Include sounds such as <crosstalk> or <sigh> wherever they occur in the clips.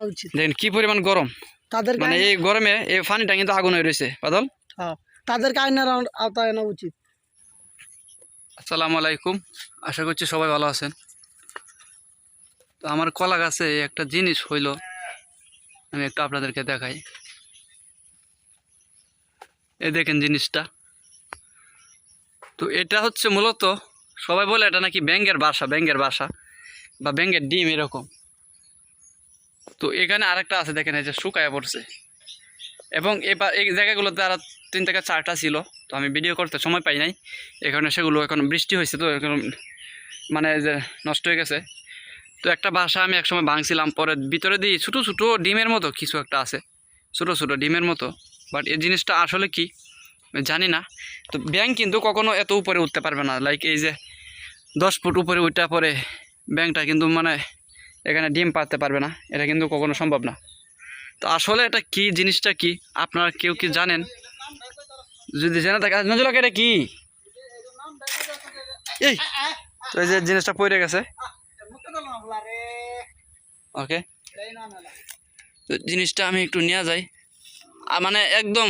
উচিত। দেখেন কি পরিমাণ গরম। তাদেরকে মানে এই গরমে এই পানিটা কিন্তু আগুন হয়ে রয়েছে বাদল। হ্যাঁ, তাদেরকে আইনের আওতায় আনা উচিত। আসসালামু আলাইকুম। আশা করছি সবাই ভালো আছেন। তো আমার কলা গাছে একটা জিনিস হইল আমি একটু আপনাদেরকে দেখাই। এ দেখেন জিনিসটা। তো এটা হচ্ছে মূলত সবাই বলে এটা নাকি ব্যাঙ্গের বাসা ব্যাঙ্গের বাসা বা ব্যাঙ্গের ডিম এরকম। তো এখানে আরেকটা আছে, দেখেন এই যে শুকায় পড়ছে। এবং এবার এই জায়গাগুলোতে আর তিন থেকে চারটা ছিল, তো আমি ভিডিও করতে সময় পাই নাই। এখানে সেগুলো এখন বৃষ্টি হয়েছে তো, এখন মানে যে নষ্ট হয়ে গেছে। তো একটা বাসা আমি একসময় ভাঙছিলাম, পরে ভিতরে দিই ছোটো ছোটো ডিমের মতো কিছু একটা আছে। ছোটো ছোটো ডিমের মতো বাট এই জিনিসটা আসলে কি জানি না। তো ব্যাংক কিন্তু কখনো এত উপরে উঠতে পারবে না লাইক এই যে দশ ফুট উপরে উঠা পরে ব্যাংকটা কিন্তু মানে এখানে ডিম পাততে পারবে না, এটা কিন্তু কখনো সম্ভব না। তো আসলে এটা কি, জিনিসটা কি, আপনারা কেউ কি জানেন? যদি জেনে থাকে নজরুল এটা কি? এই, তো এই যে জিনিসটা পড়ে গেছে। ওকে। তো জিনিসটা আমি একটু নিয়ে যাই। মানে একদম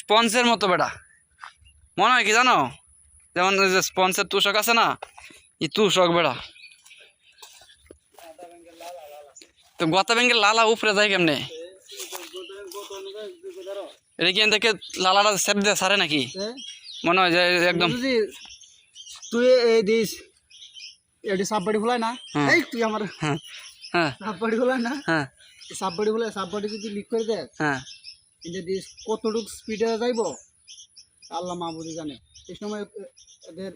স্পঞ্জের মতো বেটা। মনে হয় কি জানো? যেমন যে স্পঞ্জের তুষক আছে না, এই তুষক বেড়া তো গতা ব্যাংকের লালা উপরে যায় কেমনে? এটা কি থেকে লালাটা সেপ দিয়ে সারে নাকি? মনে হয় যে একদম তুই এই দিস। এটি সাববাড়ি ফুলাই না। হ্যাঁ। এই তুই আমার হ্যাঁ। হ্যাঁ। সাববাড়ি ফুলাই না। হ্যাঁ। সাববাড়ি ফুলাই সাববাড়ি যদি লিক করে দেয় হ্যাঁ। এটা দিস কতটুকু স্পিডে যাইব? আল্লাহ মাহবুদি জানে। এই সময় এদের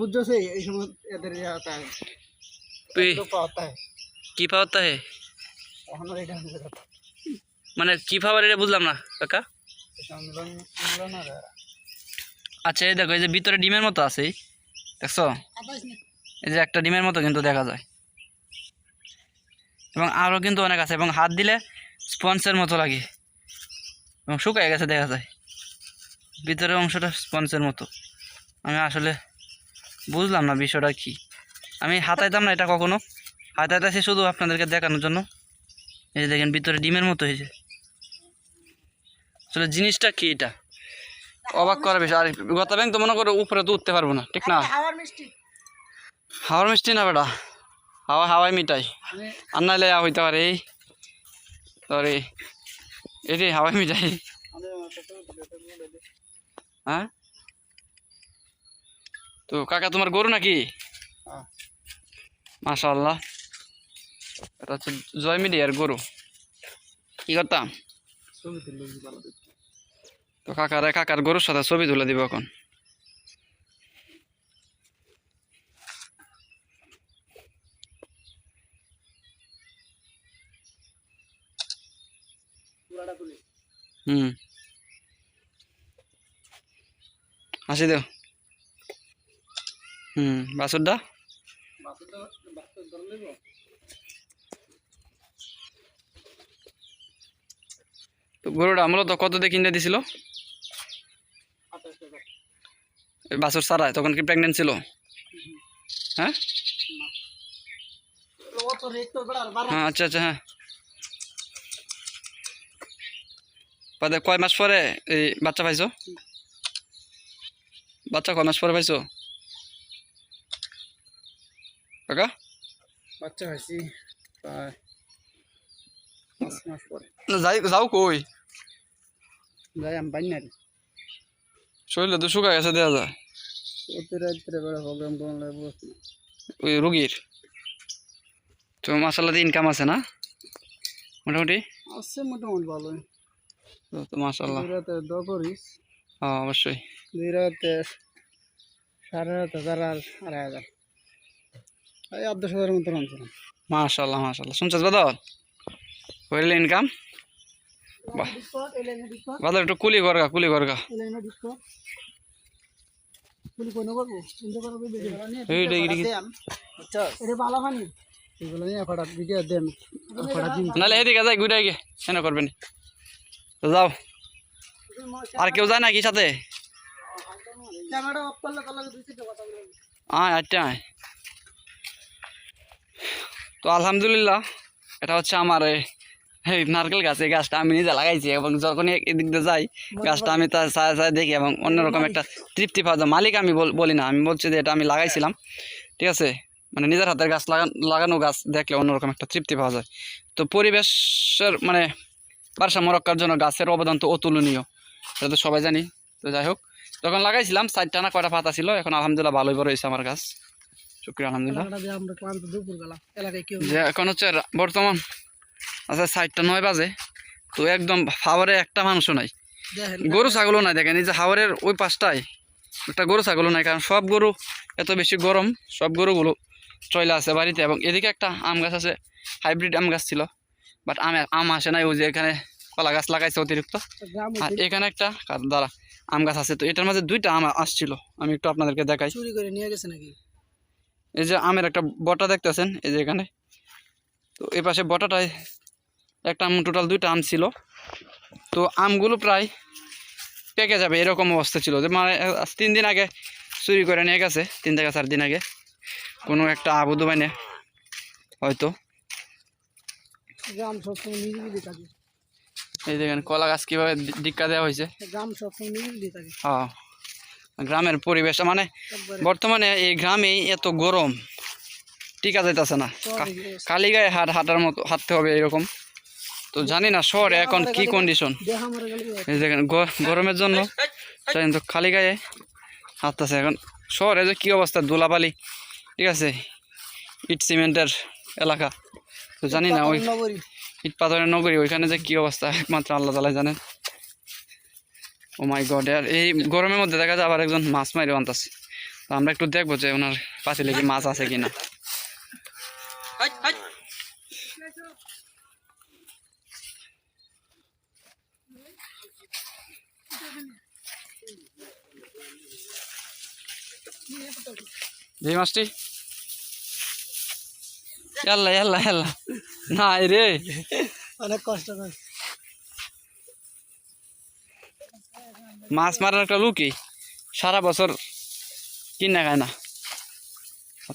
বুঝছ সে এই সময় এদের ইয়ে হতা হয় তুই কি পাওয়াতে হে। মানে কি পাওয়ার এটা বুঝলাম না কাকা আচ্ছা এই দেখো এই যে ভিতরে ডিমের মতো আছে দেখছ এই যে একটা ডিমের মতো কিন্তু দেখা যায়। এবং আরও কিন্তু অনেক আছে এবং হাত দিলে স্পঞ্জের মতো লাগে। এবং শুকায় গেছে দেখা যায়। ভিতরের অংশটা স্পঞ্জের মতো। আমি আসলে বুঝলাম না বিষয়টা কি। আমি হাতাইতাম না এটা কখনো। হাতাইতেছি শুধু আপনাদেরকে দেখানোর জন্য। এই যে দেখেন ভিতরে ডিমের মতো হয়েছে। আসলে জিনিসটা কি এটা? অবাক করা বিষয় আর গতা ব্যাংক তো মনে করো উপরে তো উঠতে পারব না ঠিক না? হাওয়ার মিষ্টি। না বেটা। হাওয়া হাওয়াই মিঠাই। আর নাহলে হইতে পারে এই। সরি। এটি হাওয়াই মিঠাই। হ্যাঁ? তো কাকা তোমার গরু নাকি। মাশাল্লাহ এটা হচ্ছে জয় মিডিয়ার গরু। কি করতাম। তো কাকারে কাকার গরুর সাথে ছবি তুলে দিব এখন। হুম। হাসি দেও হুম বাসুরদা তো গরুটা মূলত কত দিয়ে কিনে দিছিল? বাছুর সারায় তখন কি প্রেগনেন্ট ছিল? হ্যাঁ? হ্যাঁ আচ্ছা আচ্ছা হ্যাঁ। বাদে কয় মাস পরে এই বাচ্চা পাইছো? বাচ্চা কয় মাস পরে পাইছো? কাকা? বাচ্চা হয়েছি প্রায় পাঁচ মাস পরে। যাই যাও কই? যাই আমি পাই না রে শরীরে তো শুকা গেছে দেওয়া যায়। ওতে বেড়া প্রোগ্রাম টোগ্রাম ওই রুগীর? তো মাসাল্লাতে ইনকাম আছে না? মোটামুটি? আছে মোটামুটি ভালোই। তো তো মাসাল্লাহ রাতে দোয়া করিস। হ্যাঁ অবশ্যই। দুই রাতে সাড়ে হাজার আর আড়াই হাজার। এই আট দশ হাজার মতো আনছিলাম মাশাল্লাহ মাশাল্লাহ শুনছিস বাদল? হইলে ইনকাম বাদল একটু কুলি করগা কুলি করগা। নাহলে এদিকে যাই ঘুরে গিয়ে কেন করবেন যাও। আর কেউ যায় নাকি সাথে? ক্যামেরা অফ তো আলহামদুলিল্লাহ এটা হচ্ছে আমার এই নারকেল গাছ। এই গাছটা আমি নিজে লাগাইছি এবং যখন এদিক দিয়ে যাই গাছটা আমি তার সাথে সাথে দেখি এবং অন্যরকম একটা তৃপ্তি পাওয়া যায়। মালিক আমি বল- বলি না আমি বলছি যে এটা আমি লাগাইছিলাম। ঠিক আছে? মানে নিজের হাতের গাছ লাগান লাগানো গাছ দেখলে অন্যরকম একটা তৃপ্তি পাওয়া যায়। তো পরিবেশের মানে ভারসাম্য রক্ষার জন্য গাছের অবদান তো অতুলনীয়। এটা তো সবাই জানি। তো যাই হোক যখন লাগাইছিলাম চারটা না কয়টা পাতা ছিল এখন আলহামদুলিল্লাহ ভালোই বড় হয়েছে আমার গাছ। শুক্রিয়া আলহামদুলিল্লাহ। যে এখন হচ্ছে বর্তমান আচ্ছা সাইডটা নয় বাজে তো একদম হাওয়ারে একটা মানুষও নাই। গরু ছাগলও নাই দেখেন এই যে হাওয়ারের ওই পাশটায় একটা গরু ছাগলও নাই কারণ সব গরু এত বেশি গরম সব গরুগুলো চলে আছে বাড়িতে এবং এদিকে একটা আম গাছ আছে হাইব্রিড আম গাছ ছিল বাট আম আম আসে নাই ওই যে এখানে কলা গাছ লাগাইছে অতিরিক্ত। আর এখানে একটা দাঁড়া আম গাছ আছে তো এটার মাঝে দুইটা আম আসছিল আমি একটু আপনাদেরকে দেখাই। চুরি করে নিয়ে গেছে নাকি? এই যে আমের একটা বটা দেখতেছেন এই যে এখানে। তো এই পাশে বটাটায় একটা আম টোটাল দুইটা আম ছিল। তো আমগুলো প্রায় পেকে যাবে এরকম অবস্থা ছিল। যে মানে তিন দিন আগে চুরি করে নিয়ে গেছে তিন থেকে চার দিন আগে। কোনো একটা আবু দুবাইনে হয়তো। এই দেখেন কলা গাছ কীভাবে দি- দেওয়া হয়েছে। হ্যাঁ। গ্রামের পরিবেশ মানে বর্তমানে এই গ্রামেই এত গরম টিকা যাইতেছে না। কা- খালি গায়ে হাট হাঁটার মতো হাঁটতে হবে এরকম। তো জানি না শহরে এখন কি কন্ডিশন দেখেন গরমের জন্য জানেন তো খালি গায়ে হাঁটতেছে এখন। শহরে যে কী অবস্থা দোলাবালি ঠিক আছে? ইট সিমেন্টের এলাকা। তো জানি না ওই ইট পাথরের নগরী ওইখানে যে কী অবস্থা একমাত্র আল্লাহ তালাই জানেন। ও মাই গড আর এই গরমের মধ্যে দেখা যায় আবার একজন মাছ মারি আনতেছে তো আমরা একটু দেখব যে ওনার পাতিলে কি মাছ আছে কিনা। যে মাছটি? ইয়াল্লা ইয়াল্লা ইয়াল্লা। না রে। অনেক কষ্ট মাছ মারার একটা লুকি সারা বছর কিনা খায় না।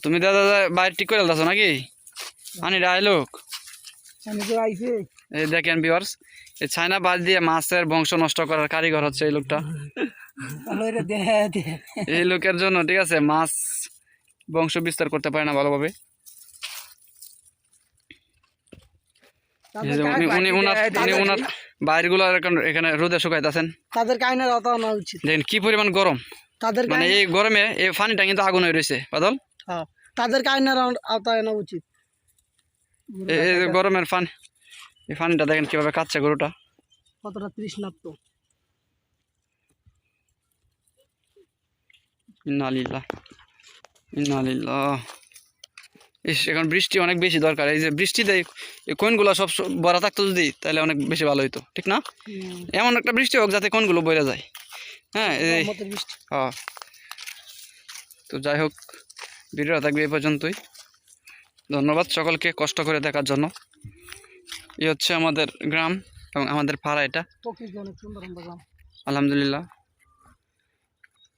তুমি দাদা বাইরে ঠিক করে দাও নাকি? আনি রায় লোক। আমি তো আইছে। এই দেখেন বিয়ার্স এই চায়না বাদ দিয়ে মাছের বংশ নষ্ট করার কারিগর হচ্ছে এই লোকটা। এই লোকের জন্য ঠিক আছে মাছ বংশ বিস্তার করতে পারে না ভালোভাবে। উনি উনার উনি উনার বাইরগুলো এখন এখানে রোদে শুকাইতেছেন? তাদের কাহিনের আওতা আনা উচিত। দেখেন কি পরিমাণ গরম। তাদের মানে এই গরমে এই পানিটা কিন্তু আগুন হয়ে রয়েছে বাদল। হ্যাঁ, তাদের কাহিনের আওতা আনা উচিত। এই এই গরমের পানি এই পানিটা দেখেন কীভাবে কাচ্ছে গরুটা। কতটা তৃষ্ণাপ্ত ইন্নালিল্লাহ ইন্নালিল্লাহ। ইস এখন বৃষ্টি অনেক বেশি দরকার। এই যে বৃষ্টিতে এই কোনগুলো সব ভরা থাকতো যদি তাহলে অনেক বেশি ভালো হইতো ঠিক না? এমন একটা বৃষ্টি হোক যাতে কোনগুলো বইরা যায়। হ্যাঁ এই হ্যাঁ তো যাই হোক ভিডিওটা থাকবে এই পর্যন্তই। ধন্যবাদ সকলকে কষ্ট করে দেখার জন্য। এই হচ্ছে আমাদের গ্রাম এবং আমাদের পাড়া এটা। আলহামদুলিল্লাহ।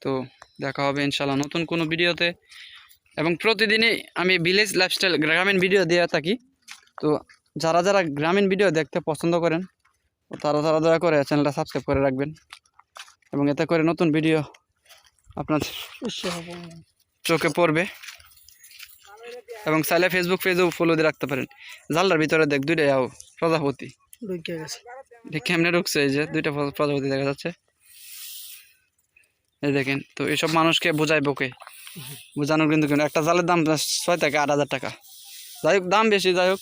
তো দেখা হবে ইনশাল্লাহ নতুন কোনো ভিডিওতে। এবং প্রতিদিনই আমি ভিলেজ লাইফস্টাইল গ্রামীণ ভিডিও দিয়ে থাকি। তো যারা যারা গ্রামীণ ভিডিও দেখতে পছন্দ করেন তারা তারা দয়া করে চ্যানেলটা সাবস্ক্রাইব করে রাখবেন এবং এতে করে নতুন ভিডিও আপনার চোখে পড়বে এবং চাইলে ফেসবুক পেজেও ফলো দিয়ে রাখতে পারেন। জালটার ভিতরে দেখ দুইটাই আও প্রজাপতি। ঢুকে গেছে। এটা কেমনে ঢুকছে এই যে দুইটা প্রজাপতি দেখা যাচ্ছে। এই দেখেন তো এইসব মানুষকে বোঝায় বকে বোঝানোর কিন্তু কিন্তু একটা জালের দাম ছয় থেকে আট হাজার টাকা। যাই হোক দাম বেশি যাই হোক।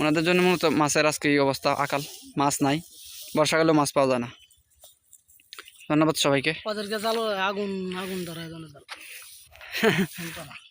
ওনাদের জন্য মূলত মাছের আজকে এই অবস্থা আকাল। মাছ নাই বর্ষাকালেও মাছ পাওয়া যায় না। ধন্যবাদ সবাইকে। আগুন আগুন ধরা <laughs>